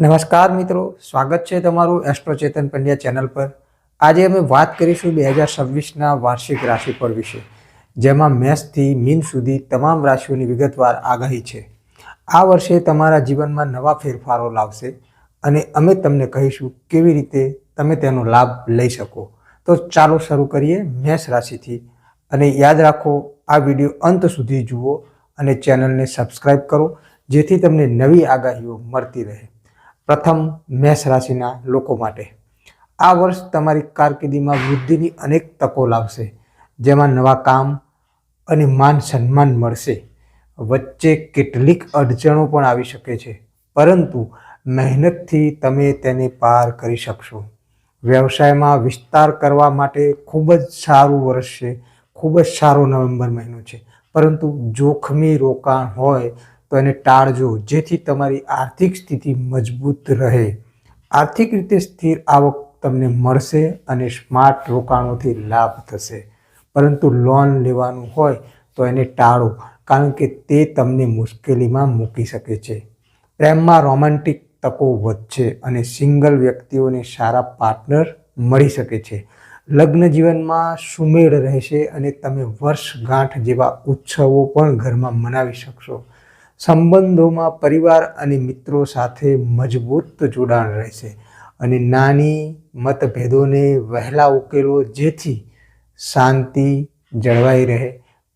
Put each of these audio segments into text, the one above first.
નમસ્કાર મિત્રો, સ્વાગત છે તમારું એસ્ટ્રો ચેતન પંડ્યા ચેનલ પર. આજે અમે વાત કરીશું બે હજાર છવ્વીસના વાર્ષિક રાશિફળ વિશે, જેમાં મેષથી મીન સુધી તમામ રાશિઓની વિગતવાર આગાહી છે. આ વર્ષે તમારા જીવનમાં નવા ફેરફારો લાવશે અને અમે તમને કહીશું કેવી રીતે તમે તેનો લાભ લઈ શકો. તો ચાલો શરૂ કરીએ મેષ રાશિથી. અને યાદ રાખો, આ વીડિયો અંત સુધી જુઓ અને ચેનલને સબસ્ક્રાઈબ કરો, જેથી તમને નવી આગાહીઓ મળતી રહે. પ્રથમ મેષ રાશિના લોકો માટે. આ વર્ષ તમારી કારકિર્દીમાં વૃદ્ધિની અનેક તકો લાવશે, જેમાં નવા કામ અને માન સન્માન મળશે. વચ્ચે કેટલીક અડચણો પણ આવી શકે છે, પરંતુ મહેનતથી તમે તેને પાર કરી શકશો. વ્યવસાયમાં વિસ્તાર કરવા માટે ખૂબ જ સારું વર્ષ છે, ખૂબ જ સારો નવેમ્બર મહિનો છે, પરંતુ જોખમી રોકાણ હોય તો એને ટાળજો, જેથી તમારી આર્થિક સ્થિતિ મજબૂત રહે. આર્થિક રીતે સ્થિર આવક તમને મળશે અને સ્માર્ટ રોકાણોથી લાભ થશે. પરંતુ લોન લેવાનું હોય તો એને ટાળો, કારણ કે તે તમને મુશ્કેલીમાં મૂકી શકે છે. પ્રેમમાં રોમેન્ટિક તકો વધશે અને સિંગલ વ્યક્તિઓને સારા પાર્ટનર મળી શકે છે. લગ્ન જીવનમાં સુમેળ રહેશે અને તમે વર્ષગાંઠ જેવા ઉત્સવો પણ ઘરમાં મનાવી શકશો. સંબંધોમાં પરિવાર અને મિત્રો સાથે મજબૂત જોડાણ રહેશે અને નાની મતભેદોને વહેલા ઉકેલો જેથી શાંતિ જળવાઈ રહે,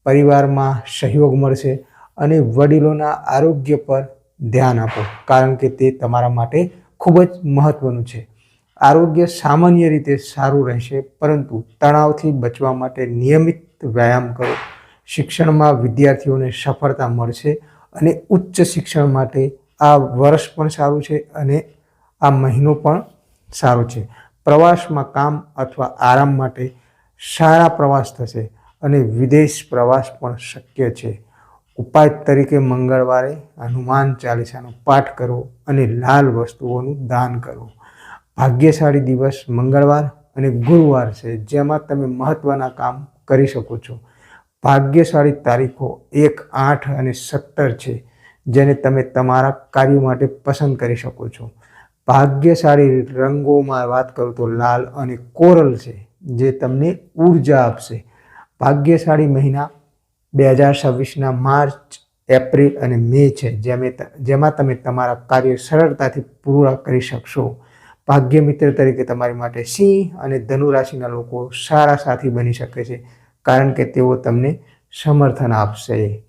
પરિવારમાં સહયોગ મળશે અને વડીલોના આરોગ્ય પર ધ્યાન આપો, કારણ કે તે તમારા માટે ખૂબ જ મહત્ત્વનું છે. આરોગ્ય સામાન્ય રીતે સારું રહેશે, પરંતુ તણાવથી બચવા માટે નિયમિત વ્યાયામ કરો. શિક્ષણમાં વિદ્યાર્થીઓને સફળતા મળશે અને ઉચ્ચ શિક્ષણ માટે આ વર્ષ પણ સારું છે અને આ મહિનો પણ સારો છે. પ્રવાસમાં કામ અથવા આરામ માટે સારા પ્રવાસ થશે અને વિદેશ પ્રવાસ પણ શક્ય છે. ઉપાય તરીકે મંગળવારે હનુમાન ચાલીસાનો પાઠ કરો અને લાલ વસ્તુઓનું દાન કરો ભાગ્યશાળી દિવસ મંગળવાર અને ગુરુવાર છે, જેમાં તમે મહત્ત્વના કામ કરી શકો છો. ભાગ્યશાળી તારીખો એક, આઠ અને સત્તર છે, જેને તમે તમારા કાર્ય માટે પસંદ કરી શકો છો. ભાગ્યશાળી રંગોમાં વાત કરું તો લાલ અને કોરલ છે, જે તમને ઊર્જા આપશે. ભાગ્યશાળી મહિના બે હજાર છવ્વીસના માર્ચ, એપ્રિલ અને મે છે, જેમાં તમે તમારા કાર્ય સરળતાથી પૂરા કરી શકશો. ભાગ્ય મિત્ર તરીકે તમારી માટે સિંહ અને ધનુ રાશિના લોકો સારા સાથી બની શકે છે. કારણ કે તેઓ તમને સમર્થન આપશે.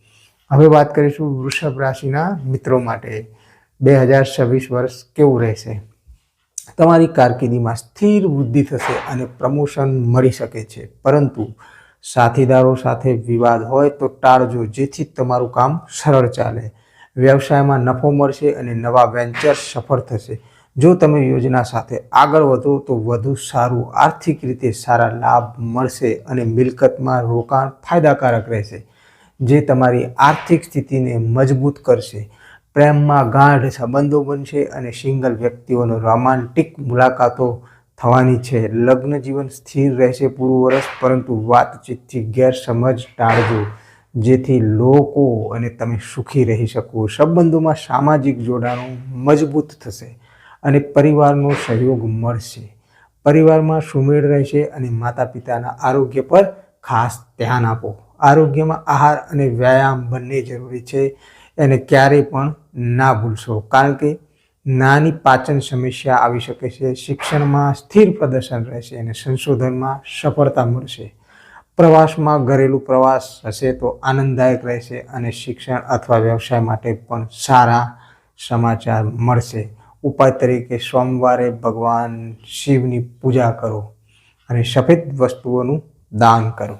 હવે વાત કરીશું વૃષભ રાશિના મિત્રો માટે. બે હજાર છવ્વીસ વર્ષ કેવું રહેશે? તમારી કારકિર્દીમાં સ્થિર વૃદ્ધિ થશે અને પ્રમોશન મળી શકે છે. પરંતુ સાથીદારો સાથે વિવાદ હોય તો ટાળજો, જેથી તમારું કામ સરળ ચાલે. વ્યવસાયમાં નફો મળશે અને નવા વેન્ચર સફળ થશે. જો તમે યોજના સાથે આગળ વધો તો વધુ સારું આર્થિક રીતે સારા લાભ મળશે અને મિલકતમાં રોકાણ ફાયદાકારક રહેશે, જે તમારી આર્થિક સ્થિતિને મજબૂત કરશે. પ્રેમમાં ગાઢ સંબંધો બનશે અને સિંગલ વ્યક્તિઓનો રોમાન્ટિક મુલાકાતો થવાની છે. લગ્ન જીવન સ્થિર રહેશે પૂરું વર્ષ પરંતુ વાતચીતથી ગેરસમજ ટાળજો, જેથી લોકો અને તમે સુખી રહી શકો. સંબંધોમાં સામાજિક જોડાણો મજબૂત થશે. અને પરિવારનો સહયોગ મળશે. પરિવારમાં સુમેળ રહેશે અને માતા પિતાના આરોગ્ય પર ખાસ ધ્યાન આપો. આરોગ્યમાં આહાર અને વ્યાયામ બંને જરૂરી છે. એને ક્યારેય પણ ના ભૂલશો. કારણ કે નાની પાચન સમસ્યા આવી શકે છે. શિક્ષણમાં સ્થિર પ્રદર્શન રહેશે અને સંશોધનમાં સફળતા મળશે. પ્રવાસમાં ઘરેલું પ્રવાસ હશે તો આનંદદાયક રહેશે અને શિક્ષણ અથવા વ્યવસાય માટે પણ સારા સમાચાર મળશે. ઉપાય તરીકે સોમવારે ભગવાન શિવની પૂજા કરો અને સફેદ વસ્તુઓનું દાન કરો.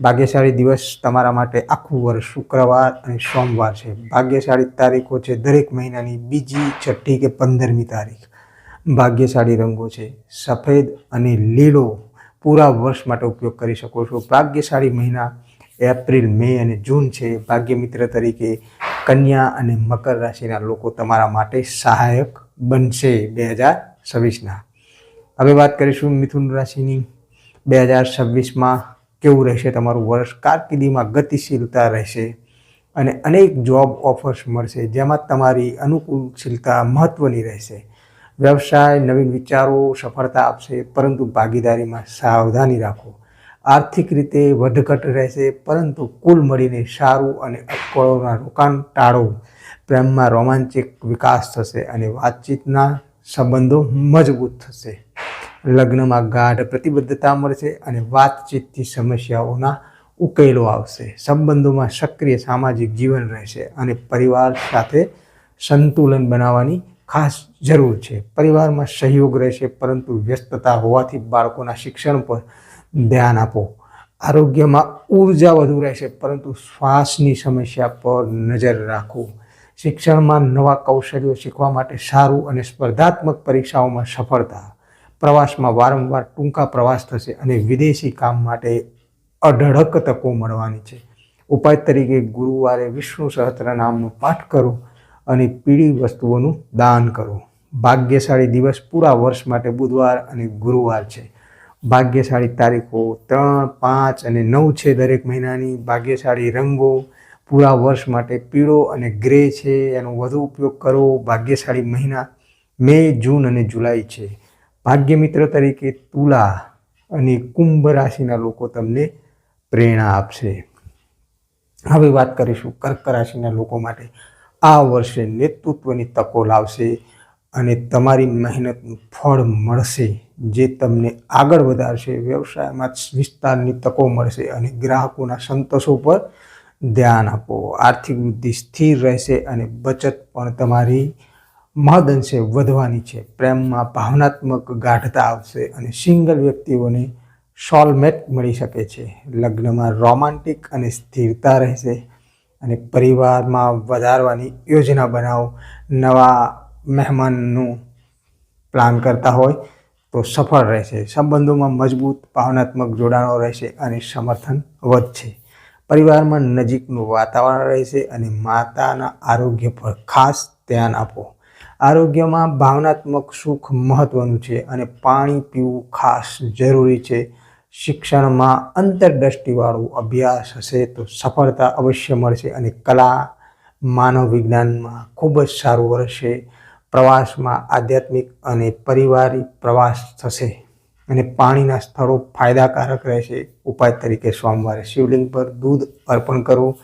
ભાગ્યશાળી દિવસ તમારા માટે આખું વર્ષ શુક્રવાર અને સોમવાર છે. ભાગ્યશાળી તારીખો છે દરેક મહિનાની બીજી છઠ્ઠી કે પંદરમી તારીખ. ભાગ્યશાળી રંગો છે સફેદ અને લીલો. પૂરા વર્ષ માટે ઉપયોગ કરી શકો છો. ભાગ્યશાળી મહિના એપ્રિલ, મે અને જૂન છે. ભાગ્ય મિત્ર તરીકે કન્યા અને મકર રાશિના લોકો તમારા માટે સહાયક બનશે બે હજાર છવ્વીસના હવે વાત કરીશું મિથુન રાશિની. બે હજાર છવ્વીસમાં કેવું રહેશે? તમારું વર્ષ કારકિર્દીમાં ગતિશીલતા રહેશે અને અનેક જોબ ઓફર્સ મળશે જેમાં તમારી અનુકૂળશીલતા મહત્ત્વની રહેશે. વ્યવસાય, નવીન વિચારો સફળતા આપશે, પરંતુ ભાગીદારીમાં સાવધાની રાખો. આર્થિક રીતે વધઘટ રહેશે, પરંતુ કુલ મળીને સારું અને અટકળોના રોકાણ ટાળો. પ્રેમમાં રોમાંચિક વિકાસ થશે અને વાતચીતના સંબંધો મજબૂત થશે. લગ્નમાં ગાઢ પ્રતિબદ્ધતા મળશે અને વાતચીતથી સમસ્યાઓના ઉકેલો આવશે. સંબંધોમાં સક્રિય સામાજિક જીવન રહેશે અને પરિવાર સાથે સંતુલન બનાવવાની ખાસ જરૂર છે. પરિવારમાં સહયોગ રહેશે, પરંતુ વ્યસ્તતા હોવાથી બાળકોના શિક્ષણ પર ધ્યાન આપો. આરોગ્યમાં ઊર્જા વધુ રહેશે, પરંતુ શ્વાસની સમસ્યા પર નજર રાખો. શિક્ષણમાં નવા કૌશલ્યો શીખવા માટે સારું અને સ્પર્ધાત્મક પરીક્ષાઓમાં સફળતા. પ્રવાસમાં વારંવાર ટૂંકા પ્રવાસ થશે અને વિદેશી કામ માટે અઢળક તકો મળવાની છે. ઉપાય તરીકે ગુરુવારે વિષ્ણુ સહસ્ત્રનામનો પાઠ કરો અને પીળી વસ્તુઓનું દાન કરો. ભાગ્યશાળી દિવસ પૂરા વર્ષ માટે બુધવાર અને ગુરુવાર છે. ભાગ્યશાળી તારીખો ત્રણ, પાંચ અને નવ છે દરેક મહિનાની. ભાગ્યશાળી રંગો પૂરા વર્ષ માટે પીળો અને ગ્રે છે. એનો વધુ ઉપયોગ કરો ભાગ્યશાળી મહિના મે, જૂન અને જુલાઈ છે. ભાગ્ય મિત્ર તરીકે તુલા અને કુંભ રાશિના લોકો તમને પ્રેરણા આપશે. હવે વાત કરીશું કર્ક રાશિના લોકો માટે. આ વર્ષે નેતૃત્વની તકો લાવશે. અને તમારી મહેનતનું ફળ મળશે, જે તમને આગળ વધારશે, વ્યવસાયમાં વિસ્તારની તકો મળશે અને ગ્રાહકોના સંતોષો પર ધ્યાન આપો. આર્થિક વૃદ્ધિ સ્થિર રહેશે અને બચત પણ તમારી મહદઅંશે વધવાની છે. પ્રેમમાં ભાવનાત્મક ગાઢતા આવશે અને સિંગલ વ્યક્તિઓને સોલમેટ મળી શકે છે. લગ્નમાં રોમાન્ટિક અને સ્થિરતા રહેશે અને પરિવારમાં વધારવાની યોજના બનાવો. નવા મહેમાનનું પ્લાન કરતા હોય તો સફળ રહેશે. સંબંધોમાં મજબૂત, ભાવનાત્મક જોડાણો રહેશે અને સમર્થન વધશે. પરિવારમાં નજીકનું વાતાવરણ રહેશે અને માતાના આરોગ્ય પર ખાસ ધ્યાન આપો. આરોગ્યમાં ભાવનાત્મક સુખ મહત્ત્વનું છે અને પાણી પીવું ખાસ જરૂરી છે. શિક્ષણમાં અંતરદ્રષ્ટિવાળું અભ્યાસ હશે તો સફળતા અવશ્ય મળશે અને કલા, માનવ વિજ્ઞાનમાં ખૂબ જ સારું વર્ષે પ્રવાસમાં આધ્યાત્મિક અને પરિવારિક પ્રવાસ થશે અને પાણીના સ્થળો ફાયદાકારક રહેશે. ઉપાય તરીકે સોમવારે શિવલિંગ પર દૂધ અર્પણ કરવું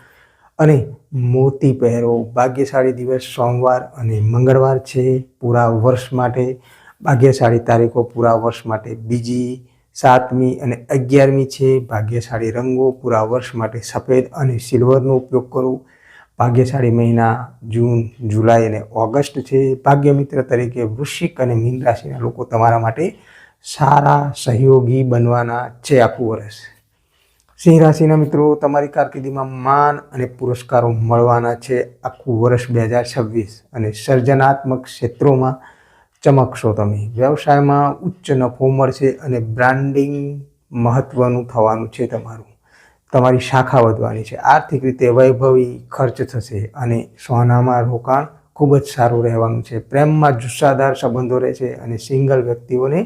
અને મોતી પહેરો. ભાગ્યશાળી દિવસ સોમવાર અને મંગળવાર છે. પૂરા વર્ષ માટે, ભાગ્યશાળી તારીખો પૂરા વર્ષ માટે બીજી, સાતમી અને અગિયારમી છે. ભાગ્યશાળી રંગો પૂરા વર્ષ માટે સફેદ અને સિલ્વરનો ઉપયોગ કરો. ભાગ્યશાળી મહિના, જૂન, જુલાઈ અને ઓગસ્ટ છે. ભાગ્ય મિત્ર તરીકે વૃશ્ચિક અને મીન રાશિના લોકો તમારા માટે સારા, સહયોગી બનવાના છે આખું વર્ષ. સિંહ રાશિના મિત્રો, તમારી કારકિર્દીમાં માન અને પુરસ્કારો મળવાના છે આખું વર્ષ બે હજાર છવ્વીસ અને સર્જનાત્મક ક્ષેત્રોમાં ચમકશો તમે. વ્યવસાયમાં ઉચ્ચ નફો મળશે અને બ્રાન્ડિંગ મહત્ત્વનું થવાનું છે તમારું. તમારી શાખા વધવાની છે. આર્થિક રીતે વૈભવી ખર્ચ થશે અને સોનામાં રોકાણ ખૂબ જ સારું રહેવાનું છે. પ્રેમમાં જુસ્સાદાર સંબંધો રહેશે અને સિંગલ વ્યક્તિઓને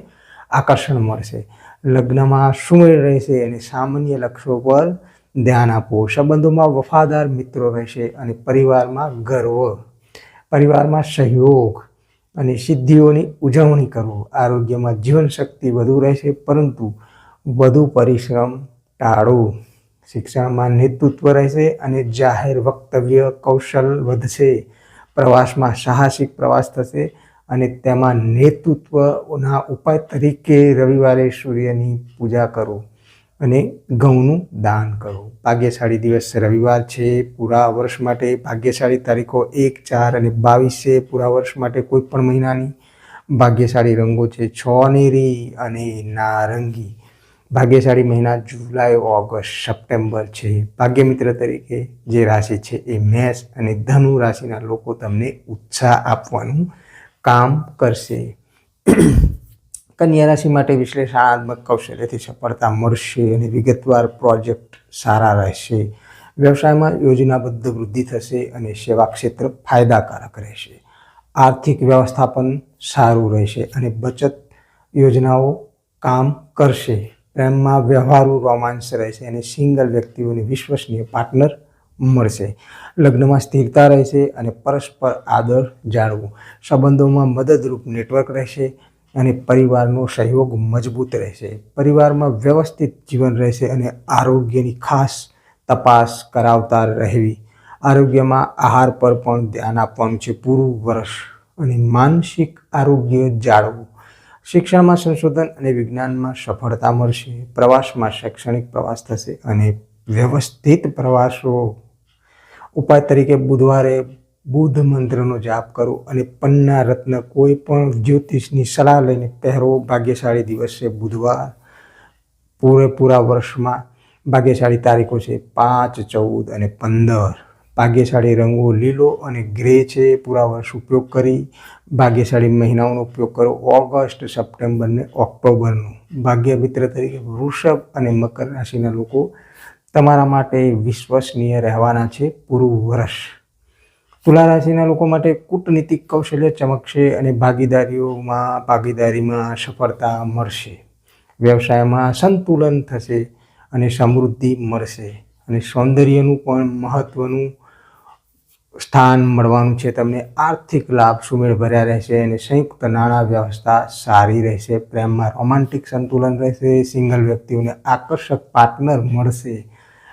આકર્ષણ મળશે. લગ્નમાં સુમેળ રહેશે અને સામાન્ય લક્ષ્યો પર ધ્યાન આપવું સંબંધોમાં વફાદાર મિત્રો રહેશે અને પરિવારમાં ગર્વ, પરિવારમાં સહયોગ અને સિદ્ધિઓની ઉજવણી કરવો આરોગ્યમાં જીવનશક્તિ વધુ રહેશે, પરંતુ વધુ પરિશ્રમ ટાળો. શિક્ષણમાં નેતૃત્વ રહેશે અને જાહેર વક્તવ્ય કૌશલ વધશે. પ્રવાસમાં સાહસિક પ્રવાસ થશે અને તેમાં નેતૃત્વના ઉપાય તરીકે રવિવારે સૂર્યની પૂજા કરો અને ઘઉંનું દાન કરો. ભાગ્યશાળી દિવસ રવિવાર છે. પૂરા વર્ષ માટે ભાગ્યશાળી તારીખો એક, ચાર અને બાવીસ છે. પૂરા વર્ષ માટે કોઈ પણ મહિનાની. ભાગ્યશાળી રંગો છે. છોનેરી અને નારંગી. ભાગ્યશાળી મહિના જુલાઈ, ઓગસ્ટ, સપ્ટેમ્બર છે. ભાગ્યમિત્ર તરીકે જે રાશિ છે એ મેષ અને ધનુ રાશિના લોકો તમને ઉત્સાહ આપવાનું કામ કરશે. કન્યા રાશિ માટે વિશ્લેષણાત્મક કૌશલ્યથી સફળતા મળશે અને વિગતવાર પ્રોજેક્ટ સારા રહેશે. વ્યવસાયમાં યોજનાબદ્ધ વૃદ્ધિ થશે અને સેવા ક્ષેત્ર ફાયદાકારક રહેશે. આર્થિક વ્યવસ્થાપન સારું રહેશે અને બચત યોજનાઓ કામ કરશે. પ્રેમમાં વ્યવહારુ રોમાન્સ રહેશે અને સિંગલ વ્યક્તિઓની વિશ્વસનીય પાર્ટનર મળશે લગ્નમાં સ્થિરતા રહેશે અને પરસ્પર આદર જાળવો. સંબંધોમાં મદદરૂપ નેટવર્ક રહેશે અને પરિવારનો સહયોગ મજબૂત રહેશે પરિવારમાં વ્યવસ્થિત જીવન રહેશે અને આરોગ્યની ખાસ તપાસ કરાવતા રહેવી. આરોગ્યમાં આહાર પર પણ ધ્યાન આપવાનું છે. પૂરું વર્ષ અને માનસિક આરોગ્ય જાળવવું. શિક્ષણમાં સંશોધન અને વિજ્ઞાનમાં સફળતા મળશે, પ્રવાસમાં શૈક્ષણિક પ્રવાસ થશે અને વ્યવસ્થિત પ્રવાસો ઉપાય તરીકે બુધવારે બુદ્ધ મંત્રનો જાપ કરો અને પન્ના રત્ન કોઈ પણ જ્યોતિષની સલાહ લઈને પહેરો. ભાગ્યશાળી દિવસ છે બુધવાર પૂરેપૂરા વર્ષમાં ભાગ્યશાળી તારીખો છે પાંચ, ચૌદ અને પંદર. ભાગ્યશાળી રંગો લીલો અને ગ્રે છે. પૂરા વર્ષ ઉપયોગ કરી. ભાગ્યશાળી મહિનાઓનો ઉપયોગ કરો. ઓગસ્ટ, સપ્ટેમ્બર ને ઓક્ટોબરનો. ભાગ્ય મિત્ર તરીકે વૃષભ અને મકર રાશિના લોકો તમારા માટે વિશ્વસનીય રહેવાના છે પૂરું વર્ષ. તુલા રાશિના લોકો માટે કૂટનીતિક કૌશલ્ય ચમકશે અને ભાગીદારીઓમાં, ભાગીદારીમાં સફળતા મળશે. વ્યવસાયમાં સંતુલન થશે અને સમૃદ્ધિ મળશે અને સૌંદર્યનું પણ મહત્ત્વનું સ્થાન મળવાનું છે. તમને આર્થિક લાભ સુમેળ ભર્યા રહેશે અને સંયુક્ત નાણાં વ્યવસ્થા સારી રહેશે. પ્રેમમાં રોમાન્ટિક સંતુલન રહેશે. સિંગલ વ્યક્તિઓને આકર્ષક પાર્ટનર મળશે.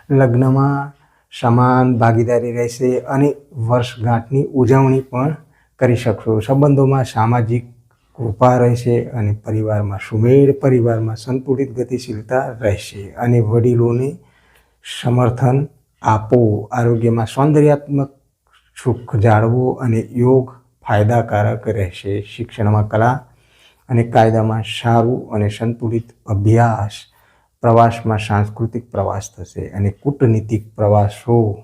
લગ્નમાં સમાન ભાગીદારી રહેશે અને વર્ષગાંઠની ઉજવણી પણ કરી શકશો. સંબંધોમાં સામાજિક કૃપા રહેશે અને પરિવારમાં સુમેળ, પરિવારમાં સંતુલિત ગતિશીલતા રહેશે અને વડીલોને સમર્થન આપો. આરોગ્યમાં સૌંદર્યાત્મક સુખ જાળવો અને યોગ ફાયદાકારક રહેશે. શિક્ષણમાં કલા અને કાયદામાં સારું અને સંતુલિત અભ્યાસ પ્રવાસમાં સાંસ્કૃતિક પ્રવાસ થશે અને કૂટનીતિક પ્રવાસો.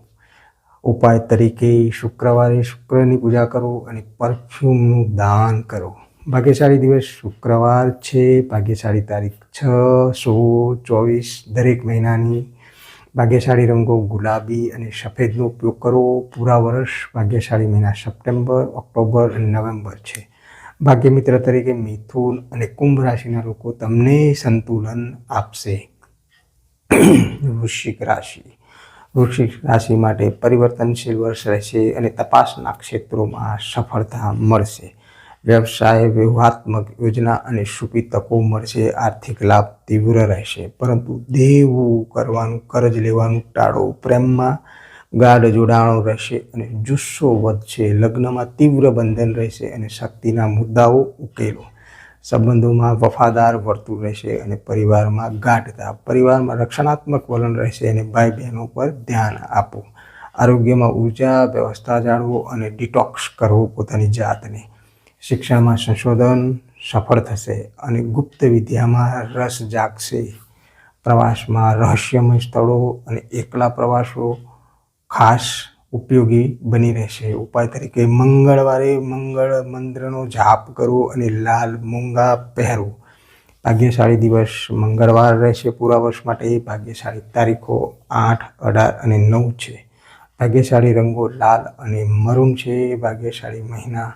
ઉપાય તરીકે શુક્રવારે શુક્રની પૂજા કરો અને પરફ્યુમનું દાન કરો. ભાગ્યશાળી દિવસ શુક્રવાર છે. ભાગ્યશાળી તારીખ છ, સોળ, ચોવીસ દરેક મહિનાની ભાગ્યશાળી રંગો ગુલાબી અને સફેદનો ઉપયોગ કરો. પૂરા વર્ષ ભાગ્યશાળી મહિના સપ્ટેમ્બર, ઓક્ટોબર અને નવેમ્બર છે. ભાગ્ય મિત્ર તરીકે મિથુન અને કુંભ રાશિના લોકો તમને સંતુલન આપશે. વૃશ્ચિક રાશિ. વૃશ્ચિક રાશિ માટે પરિવર્તનશીલ વર્ષ રહેશે અને તપાસના ક્ષેત્રોમાં સફળતા મળશે. વ્યવસાય વ્યૂહાત્મક યોજના અને સુપી તકો મળશે, આર્થિક લાભ તીવ્ર રહેશે. પરંતુ દેવું કરવાનું, કરજ લેવાનું ટાળો. પ્રેમમાં ગાઢ જોડાણો રહેશે અને જુસ્સો વધશે. લગ્નમાં તીવ્ર બંધન રહેશે અને શક્તિના મુદ્દાઓ ઉકેલો. સંબંધોમાં વફાદાર વર્તુળ રહેશે અને પરિવારમાં ગાઢતા. પરિવારમાં રક્ષણાત્મક વલણ રહેશે અને ભાઈ બહેનો પર ધ્યાન આપો. આરોગ્યમાં ઊર્જા વ્યવસ્થા જાળવો અને ડિટોક્સ કરવો પોતાની જાતને. શિક્ષામાં સંશોધન સફળ થશે અને ગુપ્ત વિદ્યામાં રસ જાગશે. પ્રવાસમાં રહસ્યમય સ્થળો અને એકલા પ્રવાસો ખાસ ઉપયોગી બની રહેશે. ઉપાય તરીકે મંગળવારે મંગળ મંત્રનો જાપ કરવો અને લાલ મૂંગા પહેરવું. ભાગ્યશાળી દિવસ મંગળવાર રહેશે. પૂરા વર્ષ માટે ભાગ્યશાળી તારીખો આઠ, અઢાર અને નવ છે. ભાગ્યશાળી રંગો લાલ અને મરૂન છે. ભાગ્યશાળી મહિના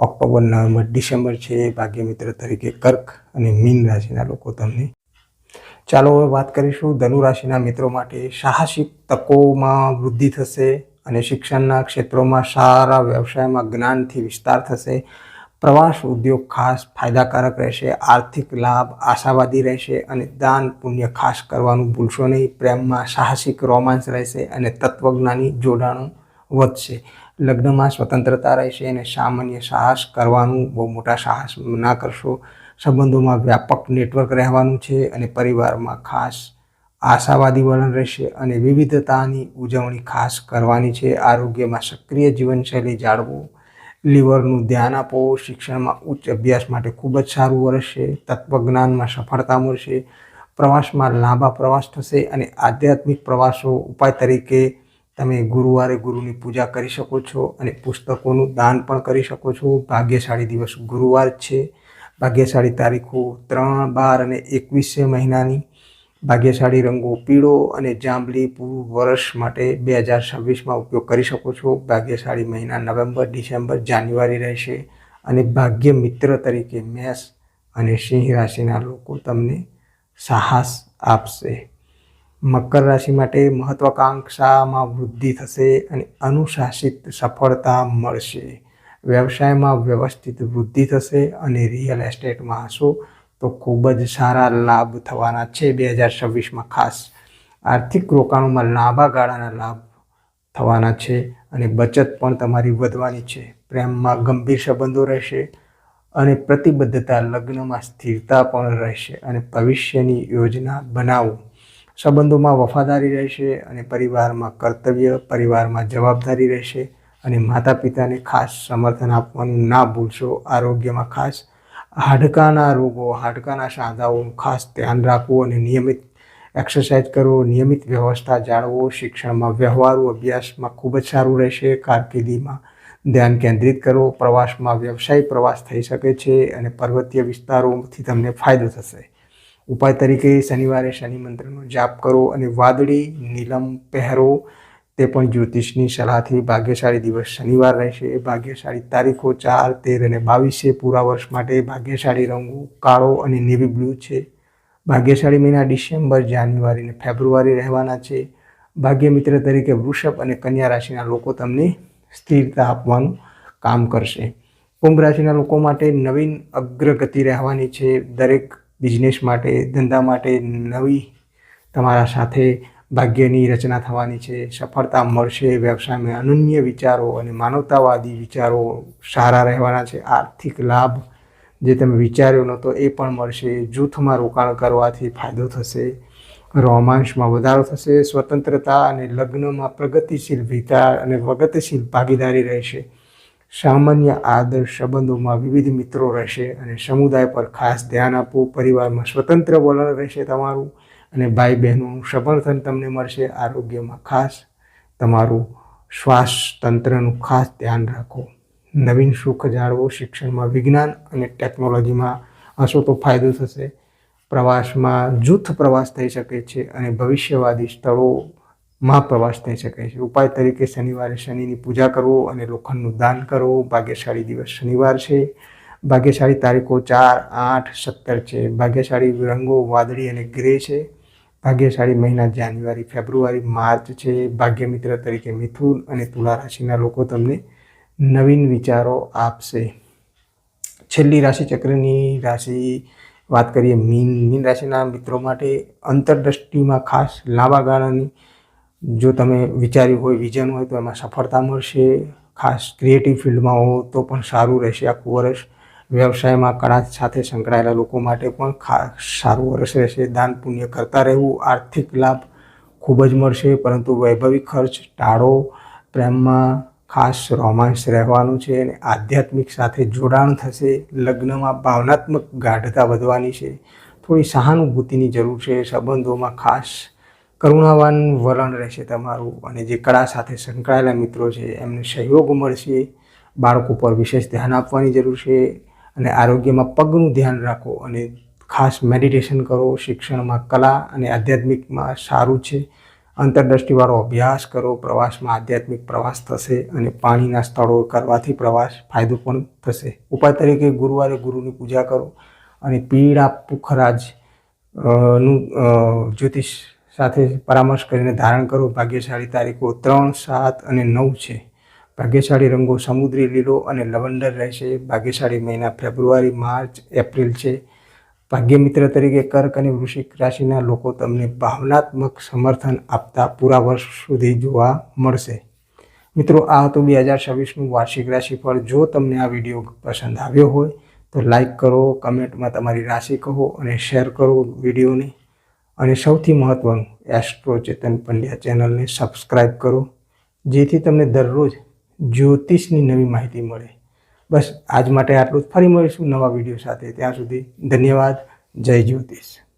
ઓક્ટોબર નવેમ્બર ડિસેમ્બર છે ભાગ્ય મિત્ર તરીકે કર્ક અને મીન રાશિના લોકો તમને. ચાલો હવે વાત કરીશું ધનુ રાશિના મિત્રો માટે. સાહસિક તકોમાં વૃદ્ધિ થશે અને શિક્ષણના ક્ષેત્રોમાં સારા વ્યવસાયમાં જ્ઞાનથી વિસ્તાર થશે. પ્રવાસ ઉદ્યોગ ખાસ ફાયદાકારક રહેશે, આર્થિક લાભ આશાવાદી રહેશે અને દાન પુણ્ય ખાસ કરવાનું ભૂલશો નહીં. પ્રેમમાં સાહસિક રોમાન્સ રહેશે અને તત્વજ્ઞાની જોડાણો વધશે. લગ્નમાં સ્વતંત્રતા રહેશે અને સામાન્ય સાહસ કરવાનું બહુ મોટા સાહસ ના કરશો. સંબંધોમાં વ્યાપક નેટવર્ક રહેવાનું છે અને પરિવારમાં ખાસ આશાવાદી વલણ રહેશે અને વિવિધતાની ઉજવણી ખાસ કરવાની છે. આરોગ્યમાં સક્રિય જીવનશૈલી જાળવો, લીવરનું ધ્યાન આપો, શિક્ષણમાં ઉચ્ચ અભ્યાસ માટે ખૂબ જ સારું વર્ષ છે તત્વજ્ઞાનમાં સફળતા મળશે, પ્રવાસમાં લાંબા પ્રવાસ થશે અને આધ્યાત્મિક પ્રવાસો ઉપાય તરીકે તમે ગુરુવારે ગુરુની પૂજા કરી શકો છો અને પુસ્તકોનું દાન પણ કરી શકો છો. ભાગ્યશાળી દિવસ ગુરુવાર છે. ભાગ્યશાળી તારીખો ત્રણ, બાર અને એકવીસે મહિનાની. ભાગ્યશાળી રંગો પીળો અને જાંબલી પૂરું વર્ષ માટે બે હજાર છવ્વીસમાં ઉપયોગ કરી શકો છો. ભાગ્યશાળી મહિના નવેમ્બર, ડિસેમ્બર, જાન્યુઆરી રહેશે અને ભાગ્ય મિત્ર તરીકે મેષ અને સિંહ રાશિના લોકો તમને સાહસ આપશે. મકર રાશિ માટે મહત્વાકાંક્ષામાં વૃદ્ધિ થશે અને અનુશાસિત સફળતા મળશે. વ્યવસાયમાં વ્યવસ્થિત વૃદ્ધિ થશે અને રિયલ એસ્ટેટમાં હશો તો ખૂબ જ સારા લાભ થવાના છે બે હજાર છવ્વીસમાં ખાસ. આર્થિક રોકાણોમાં લાંબા ગાળાના લાભ થવાના છે અને બચત પણ તમારી વધવાની છે. પ્રેમમાં ગંભીર સંબંધો રહેશે અને પ્રતિબદ્ધતા લગ્નમાં સ્થિરતા પણ રહેશે અને ભવિષ્યની યોજના બનાવો. સંબંધોમાં વફાદારી રહેશે અને પરિવારમાં કર્તવ્ય, પરિવારમાં જવાબદારી રહેશે અને માતા પિતાને ખાસ સમર્થન આપવાનું ના ભૂલશો. આરોગ્યમાં ખાસ હાડકાના રોગો, હાડકાના સાંધાઓનું ખાસ ધ્યાન રાખવું અને નિયમિત એક્સરસાઇઝ કરવો, નિયમિત વ્યવસ્થા જાળવો શિક્ષણમાં વ્યવહારુ અભ્યાસમાં ખૂબ જ સારું રહેશે. કારકિર્દીમાં ધ્યાન કેન્દ્રિત કરો. પ્રવાસમાં વ્યવસાય પ્રવાસ થઈ શકે છે અને પર્વતીય વિસ્તારોથી તમને ફાયદો થશે. ઉપાય તરીકે શનિવારે શનિ મંત્રનો જાપ કરો અને વાદળી, નીલમ પહેરો. તે પણ જ્યોતિષની સલાહથી ભાગ્યશાળી દિવસ શનિવાર રહેશે. ભાગ્યશાળી તારીખો ચાર, તેર અને બાવીસે પૂરા વર્ષ માટે ભાગ્યશાળી રંગો કાળો અને નેવી બ્લુ છે. ભાગ્યશાળી મહિના ડિસેમ્બર, જાન્યુઆરી અને ફેબ્રુઆરી રહેવાના છે. ભાગ્ય મિત્ર તરીકે વૃષભ અને કન્યા રાશિના લોકો તમને સ્થિરતા આપવાનું કામ કરશે. કુંભ રાશિના લોકો માટે નવીન અગ્રગતિ રહેવાની છે. દરેક બિઝનેસ માટે, ધંધા માટે નવી તમારા સાથે ભાગ્યની રચના થવાની છે. સફળતા મળશે, વ્યવસાયમાં અનન્ય વિચારો અને માનવતાવાદી વિચારો સારા રહેવાના છે. આર્થિક લાભ જે તમે વિચાર્યો નહોતો એ પણ મળશે. જૂથમાં રોકાણ કરવાથી ફાયદો થશે. રોમાંસમાં વધારો થશે. સ્વતંત્રતા અને લગ્નમાં પ્રગતિશીલ વિચાર અને પ્રગતિશીલ ભાગીદારી રહેશે. સામાન્ય આદર્શ સંબંધોમાં વિવિધ મિત્રો રહેશે અને સમુદાય પર ખાસ ધ્યાન આપવું, પરિવારમાં સ્વતંત્ર વલણ રહેશે તમારું અને ભાઈ બહેનોનું સમર્થન તમને મળશે. આરોગ્યમાં ખાસ તમારું શ્વાસ તંત્રનું ખાસ ધ્યાન રાખો. નવીન સુખ જાળવો, શિક્ષણમાં વિજ્ઞાન અને ટેકનોલોજીમાં હશો તો ફાયદો થશે. પ્રવાસમાં જૂથ પ્રવાસ થઈ શકે છે અને ભવિષ્યવાદી સ્થળોમાં પ્રવાસ થઈ શકે છે. ઉપાય તરીકે શનિવારે શનિની પૂજા કરવો અને લોખંડનું દાન કરવું ભાગ્યશાળી દિવસ શનિવાર છે. ભાગ્યશાળી તારીખો ચાર, આઠ, સત્તર છે. ભાગ્યશાળી રંગો વાદળી અને ગ્રે છે. ભાગ્યશાળી મહિના જાન્યુઆરી, ફેબ્રુઆરી, માર્ચ છે. ભાગ્યમિત્ર તરીકે મિથુન અને તુલા રાશિના લોકો તમને નવીન વિચારો આપશે. છેલ્લી રાશિ ચક્રની રાશિ, વાત કરીએ મીન મીન રાશિના મિત્રો માટે અંતરદ્રષ્ટિમાં ખાસ લાંબા ગાળાની જો તમે વિચાર્યું હોય વિઝન હોય, તો એમાં સફળતા મળશે. ખાસ ક્રિએટિવ ફિલ્ડમાં હો, તો પણ સારું રહેશે આખું વર્ષ. વ્યવસાયમાં કળા સાથે સંકળાયેલા લોકો માટે પણ ખાસ સારું વર્ષ રહેશે. દાન પુણ્ય કરતા રહેવું, આર્થિક લાભ ખૂબ જ મળશે, પરંતુ વૈભવિક ખર્ચ, ટાળો, પ્રેમમાં ખાસ રોમાન્સ રહેવાનું છે અને આધ્યાત્મિક સાથે જોડાણ થશે. લગ્નમાં ભાવનાત્મક ગાઢતા વધવાની છે. થોડી સહાનુભૂતિની જરૂર છે. સંબંધોમાં ખાસ કરુણાવાન વલણ રહેશે તમારું અને જે કળા સાથે સંકળાયેલા મિત્રો છે, એમને સહયોગ મળશે, બાળકો પર વિશેષ ધ્યાન આપવાની જરૂર છે અને આરોગ્યમાં પગનું ધ્યાન રાખો અને ખાસ મેડિટેશન કરો. શિક્ષણમાં કલા અને આધ્યાત્મિકમાં સારું છે. અંતરદ્રષ્ટિવાળો અભ્યાસ કરો. પ્રવાસમાં આધ્યાત્મિક પ્રવાસ થશે અને પાણીના સ્થળો કરવાથી પ્રવાસ ફાયદો પણ થશે. ઉપાય તરીકે ગુરુવારે ગુરુની પૂજા કરો અને પીળા પુખરાજનું જ્યોતિષ સાથે પરામર્શ કરીને ધારણ કરો. ભાગ્યશાળી તારીખો ત્રણ, સાત અને નવ છે. ભાગ્યશાળી રંગો સમુદ્રી, લીલો અને લવંડર રહેશે. ભાગ્યશાળી મહિના ફેબ્રુઆરી, માર્ચ, એપ્રિલ છે. ભાગ્યમિત્ર તરીકે કર્ક અને વૃશ્ચિક રાશિના લોકો તમને ભાવનાત્મક સમર્થન આપતા પૂરા વર્ષ સુધી જોવા મળશે. મિત્રો, આ હતું બે હજાર છવ્વીસનું વાર્ષિક રાશિફળ. જો તમને આ વીડિયો પસંદ આવ્યો હોય તો લાઈક કરો, કમેન્ટમાં તમારી રાશિ કહો અને શેર કરો વિડીયોને. અને સૌથી મહત્ત્વનું એસ્ટ્રો ચેતન પંડ્યા ચેનલને સબસ્ક્રાઈબ કરો, જેથી તમને દરરોજ જ્યોતિષની નવી માહિતી મળે. બસ આજ માટે આટલું જ. ફરી મળીશું નવા વીડિયો સાથે. ત્યાં સુધી ધન્યવાદ. જય જ્યોતિષ.